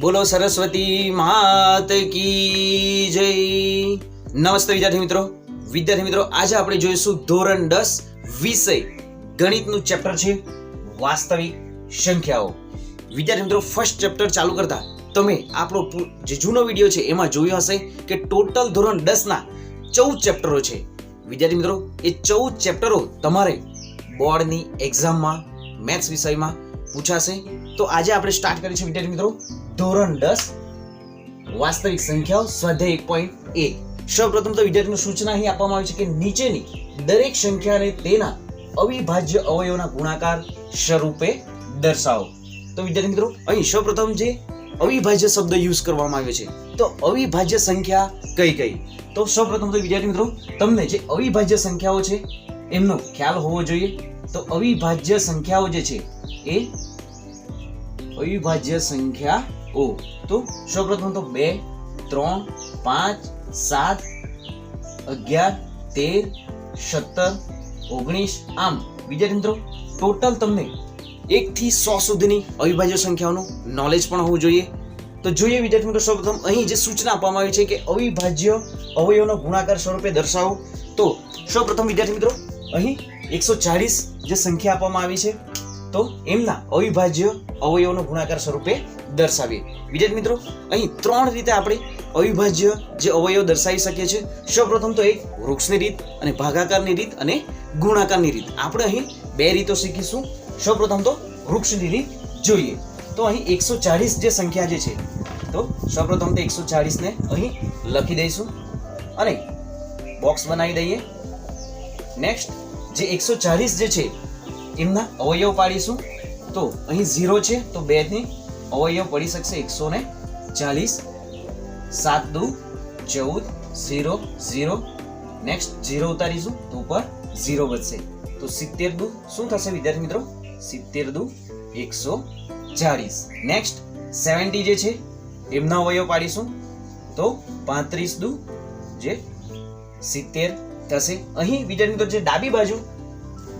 બોલો સરસ્વતી માત કી જય. નમસ્તે વિદ્યાર્થી મિત્રો. વિદ્યાર્થી મિત્રો, આજે આપણે જોઈશું ધોરણ દસ વિષય. ગણિતનું ચેપ્ટર છે વાસ્તવિક સંખ્યાઓ. વિદ્યાર્થી મિત્રો ફર્સ્ટ ચેપ્ટર ચાલુ કરતા તમે આપણો જે જૂનો વીડિયો છે એમાં જોયું હશે કે ટોટલ ધોરણ દસના ચૌદ ચેપ્ટરો છે. વિદ્યાર્થી મિત્રો, એ ચૌદ ચેપ્ટરો તમારે બોર્ડની એક્ઝામમાં મેથ્સ વિષયમાં પૂછાશે. તો આજે આપણે સ્ટાર્ટ છીએ વિદ્યાર્થી મિત્રો. ધોરણ દસ, વાસ્તવિક સંખ્યાઓ સ્વાધ્યાય પોઈન્ટ એક સૌપ્રથમ તો વિદ્યાર્થીનું સૂચના અહીં આપવામાં આવી છે કે નીચેની દરેક સંખ્યાને તેના અવિભાજ્ય અવયવના ગુણાકાર સ્વરૂપે દર્શાવો. તો વિદ્યાર્થી મિત્રો, અહીં સૌપ્રથમ જે અવિભાજ્ય શબ્દ યુઝ કરવામાં આવ્યો છે, તો અવિભાજ્ય સંખ્યા કઈ કઈ? તો સૌપ્રથમ તો વિદ્યાર્થી મિત્રો, તમને જે અવિભાજ્ય સંખ્યાઓ છે, એમનો ખ્યાલ હોવો જોઈએ. તો અવિભાજ્ય સંખ્યાઓ જે છે, એ અવિભાજ્ય સંખ્યાઓ તો સૌપ્રથમ તો બે, ત્રણ, પાંચ, સાત, અગિયાર, તેર, સત્તર, ઓગણીસ, આમ. વિદ્યાર્થી મિત્રો, ટોટલ તમને એકથી સો સુધીની અવિભાજ્ય સંખ્યાઓનું નોલેજ પણ હોવું જોઈએ. તો જોઈએ વિદ્યાર્થી મિત્રો, સૌપ્રથમ અહીં જે સૂચના આપવામાં આવી છે કે અવિભાજ્ય અવયવનો ગુણાકાર સ્વરૂપે દર્શાવો. તો સૌપ્રથમ વિદ્યાર્થી મિત્રો, અહીં એકસો ચાલીસ જે સંખ્યા આપવામાં આવી છે તો એમના અવિભાજ્ય અવયવનો ગુણાકાર સ્વરૂપે દર્શાવીએ. વિદ્યાર્થી મિત્રો, અહીં ત્રણ રીતે આપણે અવિભાજ્ય જે અવયવ દર્શાવી શકીએ છીએ. સૌપ્રથમ તો એક વૃક્ષની રીત અને ભાગાકારની રીત અને ગુણાકારની રીત. આપણે અહીં બે રીતો શીખીશું. સૌપ્રથમ તો વૃક્ષની રીત જોઈએ. તો અહીં એકસો ચાલીસ જે સંખ્યા જે છે, તો સૌપ્રથમ તો એકસો ચાલીસને અહીં લખી દઈશું અને બોક્સ બનાવી દઈએ. નેક્સ્ટ જે એકસો ચાળીસ જે છે એમના અવયવ પાડીશું. તો અહીં ઝીરો છે, તો બે ની અવયવ પડી શકશે એકસો ને ચાલીસ. સાત દુ, ચૌદ ઝીરો ઝીરો નેક્સ્ટ ઝીરો ઉતારીશું, તો ઉપર ઝીરો વધશે. તો સિત્તેર દુ, શું થશે વિદ્યાર્થી મિત્રો? સિત્તેર દુ, એકસો ચાલીસ. નેક્સ્ટ સેવન્ટી જે છે, એમના અવયવ પાડીશું. તો પાંત્રીસ દુ, જે સિત્તેર થશે. અહીં વિદ્યાર્થી મિત્રો, જે ડાબી બાજુ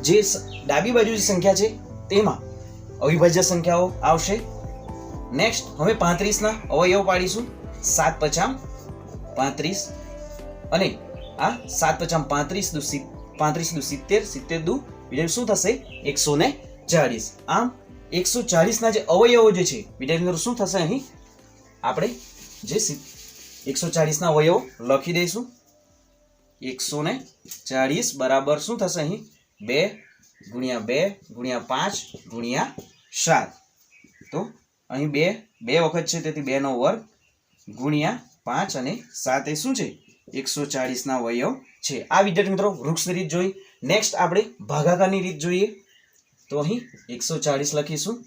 જે ડાબી બાજુ જે સંખ્યા છે, તેમાં અવિભાજ્ય સંખ્યાઓ આવશે. નેક્સ્ટ હવે પાંત્રીસના અવયવ પાડીશું. સાત પચામ પાંત્રીસ. અને આ સાત પચામ પાંત્રીસ દુ પાંત્રીસ દુ સિત્તેર સિત્તેર દુ વિદ્યાર્થી શું થશે? એકસો ને ચાળીસ. આમ, એકસો ચાલીસના જે અવયવો જે છે વિદ્યાર્થી શું થશે અહીં? આપણે જે એકસો ચાળીસના અવયવો લખી દઈશું. એકસો ને ચાળીસ બરાબર શું થશે અહીં? બે ગુણ્યા બે ગુણ્યા પાંચ ગુણ્યા સાત. તો અહીં બે બે વખત છે, તેથી બેનો વર્ગ ગુણ્યા પાંચ અને સાત એ શું છે? એકસો ચાળીસના અવયવ છે. આ વિદ્યાર્થી મિત્રો વૃક્ષની રીત જોઈ. નેક્સ્ટ આપણે ભાગાકારની રીત જોઈએ. તો અહીં એકસો ચાળીસ લખીશું.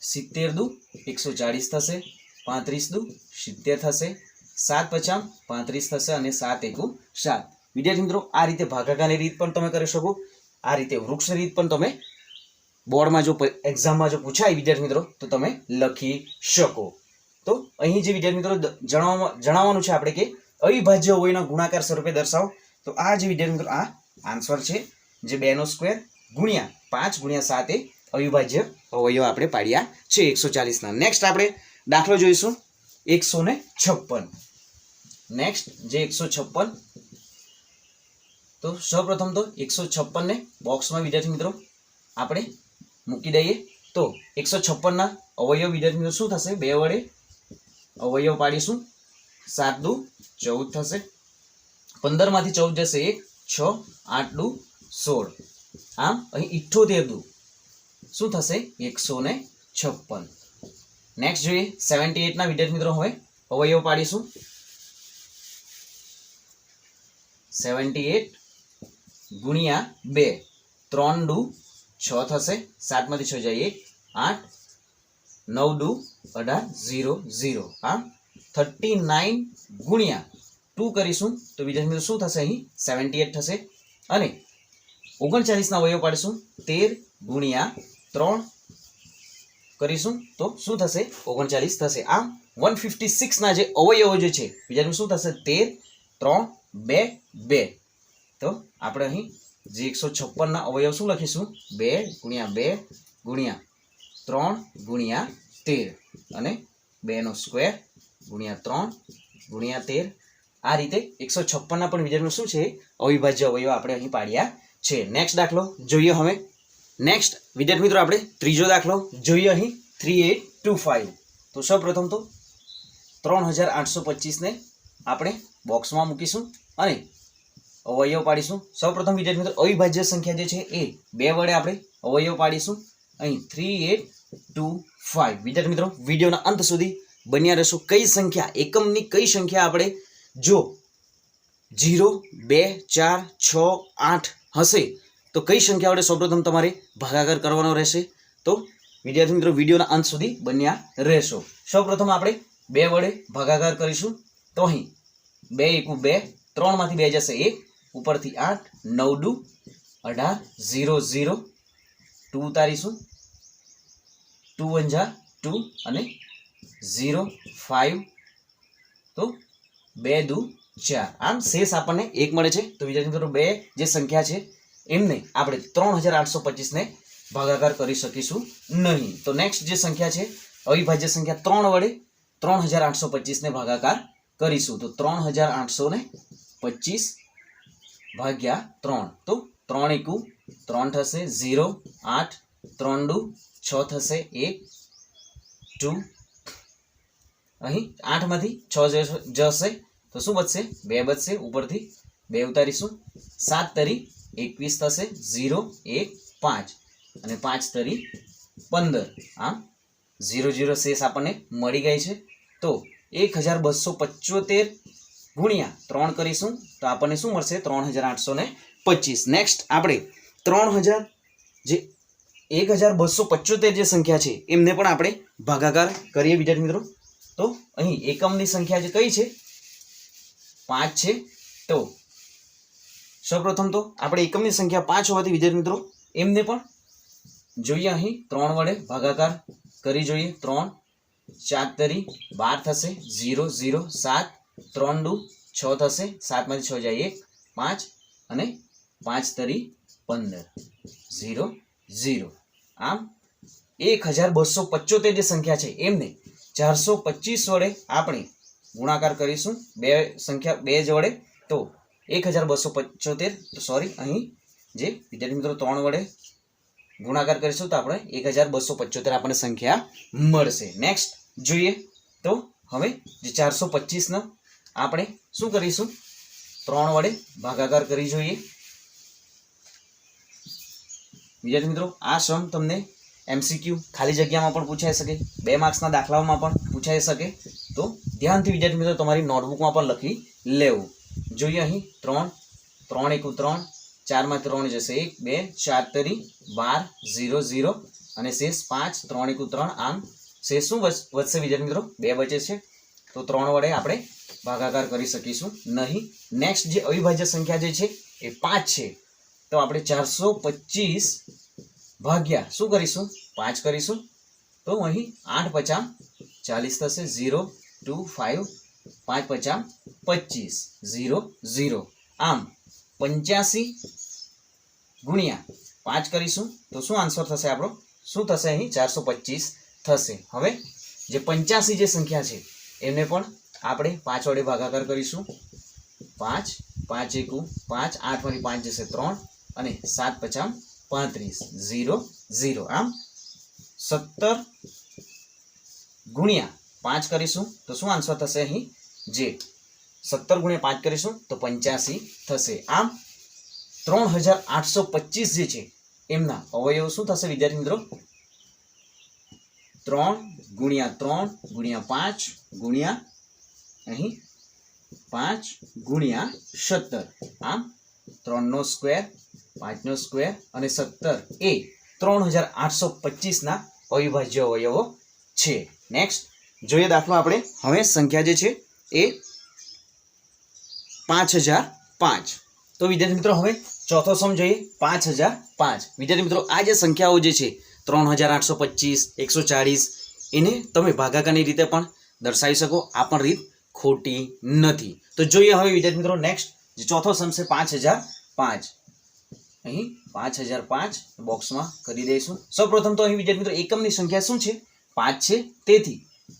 સિત્તેર દુ, એકસો ચાલીસ થશે. પાંત્રીસ દુ, સિત્તેર થશે. સાત પચામ પાંત્રીસ થશે અને સાત એકુ સાત. વિદ્યાર્થી મિત્રો, આ રીતે ભાગાકારની રીત પણ તમે કરી શકો. આ રીતે વૃક્ષની રીત પણ તમે બોર્ડમાં જો એક્ઝામમાં જો પૂછાય વિદ્યાર્થી મિત્રો, તો તમે લખી શકો. તો અહીં જે વિદ્યાર્થી મિત્રો જણાવવા, જણાવવાનું છે આપણે કે અવિભાજ્ય હોયના ગુણાકાર સ્વરૂપે દર્શાવો. તો આ જે વિદ્યાર્થી મિત્રો, આ આન્સર છે જે બેનો સ્ક્વેર ગુણ્યા પાંચ ગુણ્યા સાત અવિભાજ્ય અવયવ આપણે પાડ્યા છે એકસો ચાલીસના નેક્સ્ટ આપણે દાખલો જોઈશું. એકસો ને છપ્પન. નેક્સ્ટ જે એકસો છપ્પન તો સૌપ્રથમ તો એકસો છપ્પનને બોક્સમાં વિદ્યાર્થી મિત્રો, આપણે મૂકી દઈએ. તો એકસો છપ્પનના અવયવ, વિદ્યાર્થી મિત્રો, શું થશે? બે વડે અવયવ પાડીશું. સાત દુ ચૌદ થશે. પંદરમાંથી ચૌદ જશે એક, છ, આઠ દુ સોળ. આમ અહીં ઇઠ્ઠોતેર દુ. શું થશે? એકસો ને છપ્પન. નેક્સ્ટ જોઈએ સેવન્ટી એટના વિદ્યાર્થી મિત્રો, હવે અવયવ પાડીશું. સેવન્ટી એટ ગુણ્યા બે. ત્રણ ડુ છ થશે. સાતમાંથી છ એક, આઠ. નવ ડુ અઢાર, ઝીરો ઝીરો. આ થર્ટી નાઇન ગુણ્યા ટુ કરીશું તો બીજા મિત્રો શું થશે અહીં? સેવન્ટી એટ થશે. અને ઓગણચાલીસના અવયવ પાડીશું, તેર ગુણ્યા ત્રણ કરીશું તો શું થશે? ઓગણચાલીસ થશે. આમ વન ફિફ્ટી સિક્સના જે અવયવો જે છે, બીજાનું શું થશે? તેર, ત્રણ, બે બે. તો આપણે અહીં જે એકસો છપ્પનના અવયવ શું લખીશું? બે ગુણ્યા બે ગુણ્યા ત્રણ ગુણ્યા તેર. અને બેનો સ્ક્વેર ગુણ્યા ત્રણ ગુણ્યા તેર. આ રીતે એકસો છપ્પનના પણ વિદ્યાર્થીઓ શું છે? અવિભાજ્ય અવયવ આપણે અહીં પાડ્યા છે. નેક્સ્ટ દાખલો જોઈએ હવે. નેક્સ્ટ વિદ્યાર્થી મિત્રો, આપણે ત્રીજો દાખલો જોઈએ અહીં. થ્રી એટ ટુ ફાઇવ તો સૌપ્રથમ તો ત્રણ હજાર આઠસો પચીસને આપણે બોક્સમાં મૂકીશું. અને અવયવ પાડીશું. સૌપ્રથમ વિદ્યાર્થી મિત્રો, અવિભાજ્ય સંખ્યા જે છે એ બે વડે આપણે અવયવ પાડીશું. અહીં થ્રી એટ ટુ ફાઇવ વિદ્યાર્થી મિત્રો, વિડીયોના અંત સુધી બન્યા રહેશો. કઈ સંખ્યા, એકમની કઈ સંખ્યા આપણે જો જીરો બે, ચાર, છ, આઠ હશે, તો કઈ સંખ્યા વડે સૌપ્રથમ તમારે ભાગાકાર કરવાનો રહેશે? તો વિદ્યાર્થી મિત્રો, વિડીયોના અંત સુધી બન્યા રહેશો. સૌપ્રથમ આપણે બે વડે ભાગાકાર કરીશું. તો અહીં બે એકું બે ત્રણમાંથી બે જશે એક. ઉપરથી આઠ, નવ દુ, અઢાર, ઝીરો ઝીરો. ટુ ઉતારીશું. ટુ વન ટુ અને ઝીરો ફાઇવ તો બે દુ, ચાર. આમ શેષ આપણને એક મળે છે. તો વિદ્યાર્થી મિત્રો, બે જે સંખ્યા છે, એમને આપણે ત્રણ હજાર આઠસો પચીસને ભાગાકાર કરી શકીશું નહીં. તો નેક્સ્ટ જે સંખ્યા છે, અવિભાજ્ય સંખ્યા ત્રણ વડે ત્રણ હજાર આઠસો પચીસને ભાગાકાર કરીશું. તો ત્રણ હજાર આઠસો ને પચીસ ભાગ્યા ત્રણ. તો ત્રણ એકુ ત્રણ થશે ઝીરો, આઠ, ત્રણ ડુ છ થશે એક ટુ અહીં આઠમાંથી છ જશે- તો શું બચશે? બે બચશે. ઉપરથી બે ઉતારીશું. સાત તરી એકવીસ થશે. ઝીરો, એક, પાંચ. અને પાંચ તરી પંદર. આમ ઝીરો ઝીરો શેષ આપણને મળી ગઈ છે. તો એક હજાર બસો પચોતેર ગુણ્યા ત્રણ કરીશું તો આપણને શું મળશે? ત્રણ હજાર આઠસો ને પચીસ. નેક્સ્ટ આપણે ત્રણ હજાર જે એક હજાર બસો પચોતેર જે સંખ્યા છે, એમને પણ આપણે ભાગાકાર કરીએ વિદ્યાર્થી મિત્રો. તો અહીં એકમની સંખ્યા જે કઈ છે? પાંચ છે. તો સૌપ્રથમ તો આપણે એકમની સંખ્યા પાંચ હોવાથી વિદ્યાર્થી મિત્રો, એમને પણ જોઈએ અહીં ત્રણ વડે ભાગાકાર કરી જોઈએ. ત્રણ, ચાર તરી બાર થશે. ઝીરો ઝીરો, સાત ત્રણ દુ, છ થશે સાતમાંથી છ જાય એક, પાંચ અને પાંચ તરી પંદર. Zero zero. આમ એક હજાર બસો પચોતેર જે સંખ્યા છે, એમને ચારસો પચીસ વડે આપણે ગુણાકાર કરીશું. બે સંખ્યા, બે જ વડે. તો એક હજાર બસો પચોતેર સોરી અહીં જે વિદ્યાર્થી મિત્રો ત્રણ વડે ગુણાકાર કરીશું, તો આપણે એક હજાર બસો પચોતેર આપણને સંખ્યા મળશે. નેક્સ્ટ જોઈએ. તો હવે જે ચારસો પચીસનો આપણે શું કરીશું? ત્રણ વડે ભાગાકાર કરી જોઈએ. વિદ્યાર્થી મિત્રો, આ સમ તમને એમસીક્યુ ખાલી જગ્યામાં પણ પૂછાઈ શકે, બે માર્ક્સના દાખલાઓમાં પણ પૂછાઈ શકે. તો ધ્યાનથી વિદ્યાર્થી મિત્રો, તમારી નોટબુકમાં પણ લખી લેવું. જોઈએ અહીં, ત્રણ ત્રણ એકુ ત્રણ ચારમાં ત્રણ જશે એક, બે, ચાર તરી બાર, ઝીરો ઝીરો. અને શેષ પાંચ, ત્રણ એકુ ત્રણ. આમ શેષ શું વધશે વિદ્યાર્થી મિત્રો? બે બચે છે. તો ત્રણ વડે આપણે ભાગાકાર કરી શકીશું. નહીં નેક્સ્ટ જે અવિભાજ્ય સંખ્યા જે છે, એ પાંચ છે. તો આપણે ચારસો પચીસ ભાગ્યા શું કરીશું? પાંચ કરીશું. તો અહીં આઠ પચામ ચાલીસ થશે, ઝીરો, ટુ ફાઇવ પાંચ પચામ પચીસ. Zero zero. આમ, પંચ્યાસી ગુણ્યા પાંચ કરીશું. તો શું આન્સર થશે આપણો? શું થશે અહીં? ચારસો પચીસ થશે. હવે, જે પંચ્યાસી જે સંખ્યા છે એમને પણ આપણે પાંચ વડે ભાગાકાર કરીશું. પાંચ પાંચ એકુ, પાંચ આઠમાંથી પાંચ જશે ત્રણ, અને સાત પચામ પાંત્રીસ. Zero zero. આમ સત્તર ગુણ્યા પાંચ કરીશું તો શું આન્સર થશે અહીં? જે સત્તર ગુણ્યા પાંચ કરીશું તો પંચ્યાસી થશે. આમ ત્રણ હજાર આઠસો પચીસ જે છે, એમના અવયવ શું થશે વિદ્યાર્થી મિત્રો? ત્રણ ગુણ્યા ત્રણ ગુણ્યા પાંચ ગુણ્યા અહીં પાંચ ગુણ્યા સત્તર. આમ ત્રણનો સ્ક્વેર પાંચનો સ્ક્વેર અને સત્તર એ ત્રણ હજાર આઠસો પચીસના અવિભાજ્ય અવયવો છે. નેક્સ્ટ જોઈએ દાખલો આપણે હવે સંખ્યા જે છે એ પાંચ હજાર પાંચ. તો વિદ્યાર્થી મિત્રો, હવે ચોથો સમ જોઈએ, પાંચ હજાર પાંચ. વિદ્યાર્થી મિત્રો, આ જે સંખ્યાઓ જે છે ત્રણ હજાર આઠસો પચીસ, એકસો ચાળીસ. એને તમે ભાગાકારની રીતે પણ દર્શાવી શકો. આ પણ રીત ખોટી નથી. તો જોઈએ હવે વિદ્યાર્થી મિત્રો નેક્સ્ટ જે ચોથો સમ છે પાંચ હજાર પાંચ. અહીં પાંચ હજાર પાંચ બોક્સમાં કરી દઈશું. સૌપ્રથમ તો અહીં વિદ્યાર્થી મિત્રો એકમની સંખ્યા શું છે? પાંચ છે. તેથી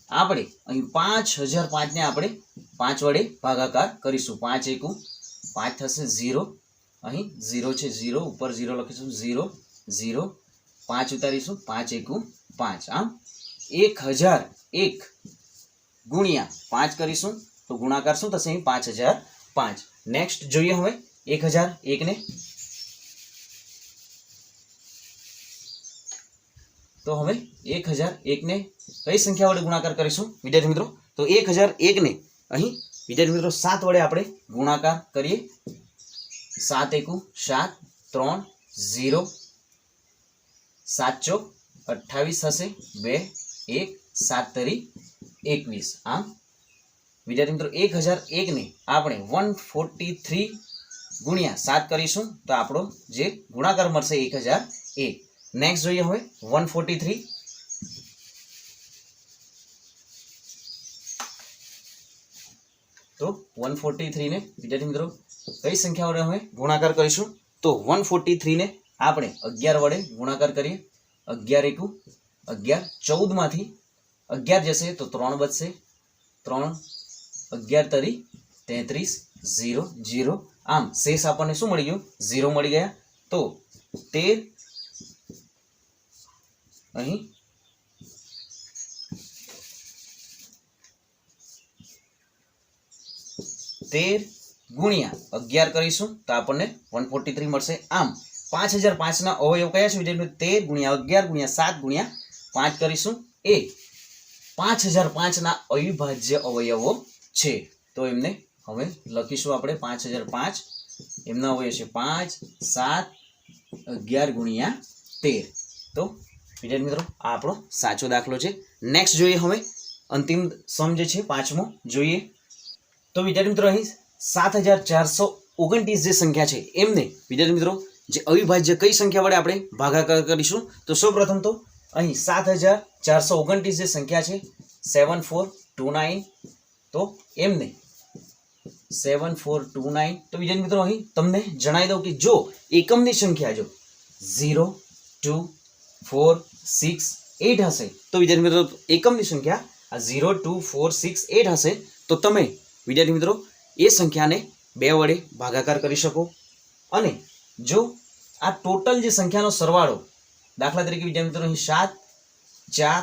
આપણે અહીં પાંચ હજાર પાંચને આપણે પાંચ વડે ભાગાકાર કરીશું. પાંચ એકુ, પાંચ થશે ઝીરો. અહીં ઝીરો છે ઝીરો, ઉપર ઝીરો લખીશું. ઝીરો ઝીરો પાંચ ઉતારીશું, પાંચ એકુ પાંચ આમ એક હજાર એક ગુણ્યા પાંચ કરીશું, તો ગુણાકાર શું થશે પાંચ હજાર પાંચ. નેક્સ્ટ જોઈએ હવે, એક હજાર એકને. તો હવે એક હજાર એકને કઈ સંખ્યા વડે ગુણાકાર કરીશું, વિદ્યાર્થી મિત્રો? તો એક હજાર એકને અહીં, વિદ્યાર્થી મિત્રો, સાત વડે આપણે ગુણાકાર કરીએ. સાત એકુ સાત, ત્રણ, ઝીરો સાત ચોક, અઠ્ઠાવીસ થશે બે, એક, સાત તરી, એકવીસ. આમ, વિદ્યાર્થી મિત્રો, એક હજાર એકને આપણે વન ફોર્ટી થ્રી ગુણ્યા સાત કરીશું, તો આપણો જે ગુણાકાર મળશે એક હજાર એક. નેક્સ્ટ જોઈએ હવે, વન ફોર્ટી થ્રી. તો વન ફોર્ટી થ્રીને, વિદ્યાર્થી મિત્રો, કઈ સંખ્યા વડે હવે ગુણાકાર કરીશું? તો વન ફોર્ટી થ્રીને આપણે અગિયાર વડે ગુણાકાર કરીએ. અગિયાર એકુ, અગિયાર ચૌદમાંથી અગિયાર જશે તો ત્રણ બચશે. ત્રણ, અગિયાર તરી તેત્રીસ, ઝીરો ઝીરો. આમ શેષ આપણને શું મળી ગયું? ઝીરો મળી ગયા. તો તેર, અહીં તેર ગુણ્યા અગિયાર કરીશું તો આપણને વન ફોર્ટી થ્રી મળશે. આમ પાંચ હજાર પાંચના અવયવ કયા છે? વિદ્યાર્થી મિત્રો? તેર ગુણ્યા અગિયાર ગુણ્યા સાત ગુણ્યા પાંચ કરીશું. એ પાંચ હજાર પાંચના અવિભાજ્ય અવયવો છે. તો એમને હવે લખીશું આપણે પાંચ હજાર પાંચ. એમના અવયવ છે પાંચ, સાત, અગિયાર ગુણ્યા તેર. તો વિદ્યાર્થી મિત્રો, આ આપણો સાચો દાખલો છે. નેક્સ્ટ જોઈએ હવે અંતિમ સમ જે છે પાંચમો, જોઈએ. તો વિદ્યાર્થી મિત્રો, અહીં સાત હજાર ચારસો ઓગણત્રીસ જે સંખ્યા છે, એમને વિદ્યાર્થી મિત્રો જે અવિભાજ્ય કઈ સંખ્યા વડે આપણે ભાગાકાર કરીશું? તો સૌપ્રથમ તો અહીં સાત હજાર ચારસો ઓગણત્રીસ જે સંખ્યા છે સેવન ફોર ટુ નાઇન તો એમને સેવન ફોર ટુ નાઇન તો બીજા મિત્રો અહીં તમને જણાવી દઉં કે જો એકમની સંખ્યા જો zero two four six eight હશે, તો વિદ્યાર્થી મિત્રો એકમની સંખ્યા આ zero two four six eight હશે, તો તમે વિદ્યાર્થી મિત્રો એ સંખ્યાને બે વડે ભાગાકાર કરી શકો. અને જો આ ટોટલ જે સંખ્યાનો સરવાળો દાખલા તરીકે વિદ્યાર્થી મિત્રો અહીં સાત, ચાર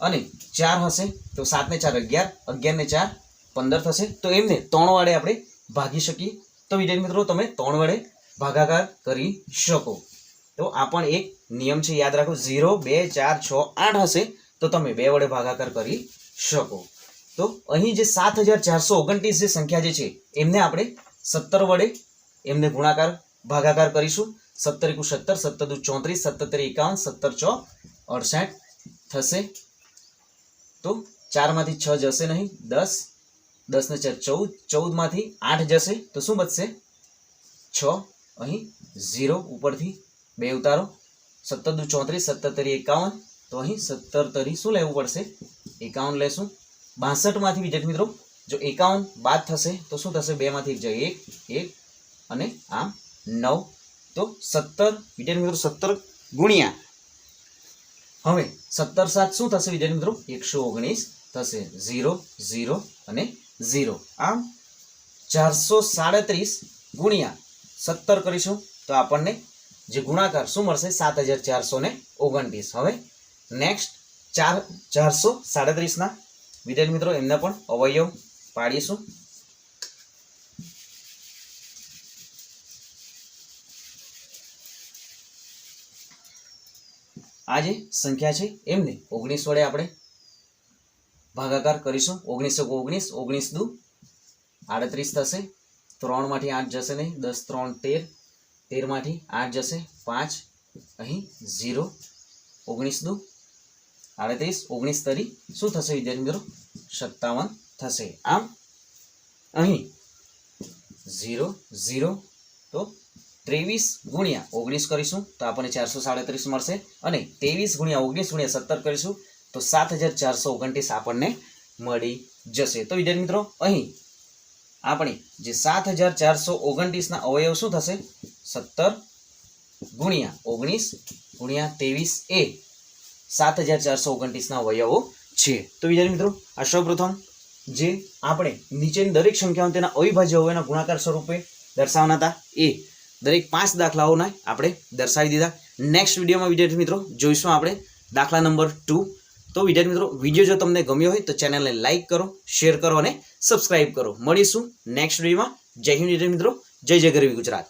અને ચાર હશે, તો સાતને ચાર અગિયાર અગિયારને ચાર પંદર થશે. તો એમને ત્રણ વડે આપણે ભાગી શકીએ. તો વિદ્યાર્થી મિત્રો, તમે ત્રણ વડે ભાગાકાર કરી શકો. તો આ પણ એક નિયમ છે, યાદ રાખો, ઝીરો, બે, ચાર, છ, આઠ હશે, તો તમે બે વડે ભાગાકાર કરી શકો. તો અહીં જે સાત હજાર ચારસો ઓગણત્રીસ જે સંખ્યા જે છે, એમને આપણે સત્તર વડે એમને ગુણાકાર ભાગાકાર કરીશું. સત્તર એકુ સત્તર સત્તર દુ ચોત્રીસ, સત્તર એકાવન, સત્તર ચો અડસઠ થશે. તો ચારમાંથી છ જશે નહીં, દસ. દસ ને ચાર, ચૌદ. ચૌદમાંથી આઠ જશે. તો શું બચશે? છ. અહીં ઝીરો ઉપરથી બે ઉતારો. સત્તર દુ ચોત્રીસ, સત્તર તરી એકાવન. તો અહીં સત્તર તરી શું લેવું પડશે? એકાવન લેશું. બાસઠમાંથી વિદ્યાર્થી મિત્રો, જો એકાવન બાદ થશે, તો શું થશે? બેમાંથી એક એક એક અને આમ નવ, તો સત્તર, વિદ્યાર્થી મિત્રો સત્તર ગુણ્યા. હવે સત્તર સાત શું થશે વિદ્યાર્થી મિત્રો? એકસો ઓગણીસ થશે ઝીરો ઝીરો અને ઝીરો. આમ ચારસો સાડત્રીસ ગુણ્યા સત્તર કરીશું તો આપણને જે ગુણાકાર શું મળશે? સાત હજાર ચારસો ને ઓગણત્રીસ. હવે નેક્સ્ટ ચાર, ચારસો સાડત્રીસના વિદ્યાર્થી મિત્રો એમને પણ અવયવ પાડીશું. આ જે સંખ્યા છે, એમને ઓગણીસ વડે આપણે ભાગાકાર કરીશું. ઓગણીસો ઓગણીસ ઓગણીસ દુ, આડત્રીસ થશે. ત્રણમાંથી આઠ જશે નહીં, દસ, ત્રણ, તેર. તેરમાંથી આઠ જશે, પાંચ, અહીં ઝીરો. ઓગણીસ દુ, આડત્રીસ, ઓગણીસ તરી શું થશે વિદ્યાર્થી મિત્રો? સત્તાવન થશે. આમ અહીં ઝીરો ઝીરો, તો ત્રેવીસ ગુણ્યા ઓગણીસ કરીશું, તો આપણને ચારસો સાડત્રીસ મળશે. અને ત્રેવીસ ગુણ્યા ઓગણીસ ગુણ્યા સત્તર કરીશું, તો સાત હજાર ચારસો ઓગણત્રીસ આપણને મળી જશે. તો વિદ્યાર્થી મિત્રો, અહીં આપણે જે સાત હજાર ચારસો ઓગણત્રીસના અવયવ શું થશે? સત્તર ગુણ્યા ઓગણીસ ગુણ્યા ત્રેવીસ એ સાત હજાર ચારસો ઓગણત્રીસના અવયવો છે. તો વિદ્યાર્થી મિત્રો, આ સૌપ્રથમ જે આપણે નીચેની દરેક સંખ્યાઓ તેના અવિભાજ્ય અવયવના ગુણાકાર સ્વરૂપે દર્શાવવાના હતા, એ દરેક પાંચ દાખલાઓના આપણે દર્શાવી દીધા. નેક્સ્ટ વિડીયોમાં વિદ્યાર્થી મિત્રો જોઈશું આપણે દાખલા નંબર ટુ તો વિદ્યાર્થી મિત્રો, વીડિયો જો તમને ગમ્યો હોય તો ચેનલને લાઇક કરો શેર કરો અને સબસ્ક્રાઇબ કરો. મળીશું નેક્સ્ટ વિડીયોમાં. જય હિન્દ વિદ્યાર્થી મિત્રો, જય જય ગરવી ગુજરાત.